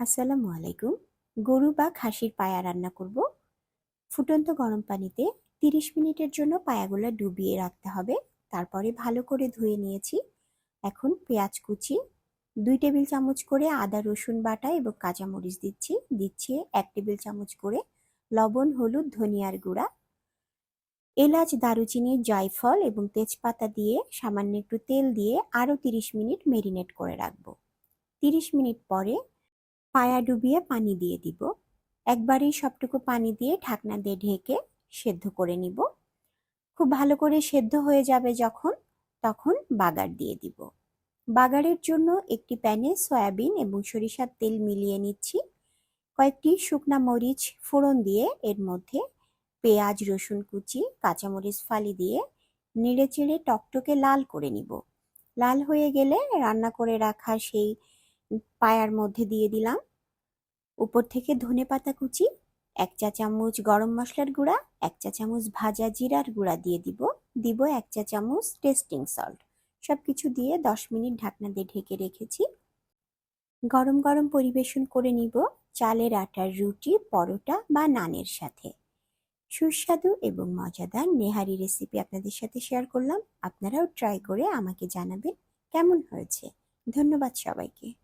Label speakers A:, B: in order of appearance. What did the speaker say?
A: আসসালামু আলাইকুম। গরু বা খাসির পায়া রান্না করব। ফুটন্ত গরম পানিতে তিরিশ মিনিটের জন্য পায়াগুলো ডুবিয়ে রাখতে হবে। তারপরে ভালো করে ধুয়ে নিয়েছি। এখন পেঁয়াজ কুচি, দুই টেবিল চামচ করে আদা, রসুন বাটা এবং কাঁচামরিচ দিচ্ছি। দিচ্ছি এক টেবিল চামচ করে লবণ, হলুদ, ধনিয়ার গুঁড়া। এলাচ, দারুচিনি, জয়ফল এবং তেজপাতা দিয়ে সামান্য একটু তেল দিয়ে আরও তিরিশ মিনিট মেরিনেট করে রাখব। তিরিশ মিনিট পরে পায়া ডুবিয়ে পানি দিয়ে দিব। একবারেই সবটুকু পানি দিয়ে ঢাকনা দিয়ে ঢেকে সেদ্ধ করে নিব। খুব ভালো করে সেদ্ধ হয়ে যাবে যখন, তখন বাগার দিয়ে দিব। বাগারের জন্য একটি প্যানে সয়াবিন এবং সরিষার তেল মিলিয়ে নিচ্ছি। কয়েকটি শুকনা মরিচ ফোড়ন দিয়ে এর মধ্যে পেঁয়াজ, রসুন কুচি, কাঁচামরিচ ফালি দিয়ে নেড়ে চেড়ে টকটকে লাল করে নিব। লাল হয়ে গেলে রান্না করে রাখা সেই পায়ার মধ্যে দিয়ে দিলাম। উপর থেকে ধনে পাতা কুচি, এক চা চামচ গরম মশলার গুঁড়া, এক চা চামচ ভাজা জিরার গুঁড়া দিয়ে দিব। দিব এক চা চামচ টেস্টিং সল্ট। সব কিছু দিয়ে দশ মিনিট ঢাকনা দিয়ে ঢেকে রেখেছি। গরম গরম পরিবেশন করে নিব চালের আটার রুটি, পরোটা বা নানের সাথে। সুস্বাদু এবং মজাদার নেহারি রেসিপি আপনাদের সাথে শেয়ার করলাম। আপনারাও ট্রাই করে আমাকে জানাবেন কেমন হয়েছে। ধন্যবাদ সবাইকে।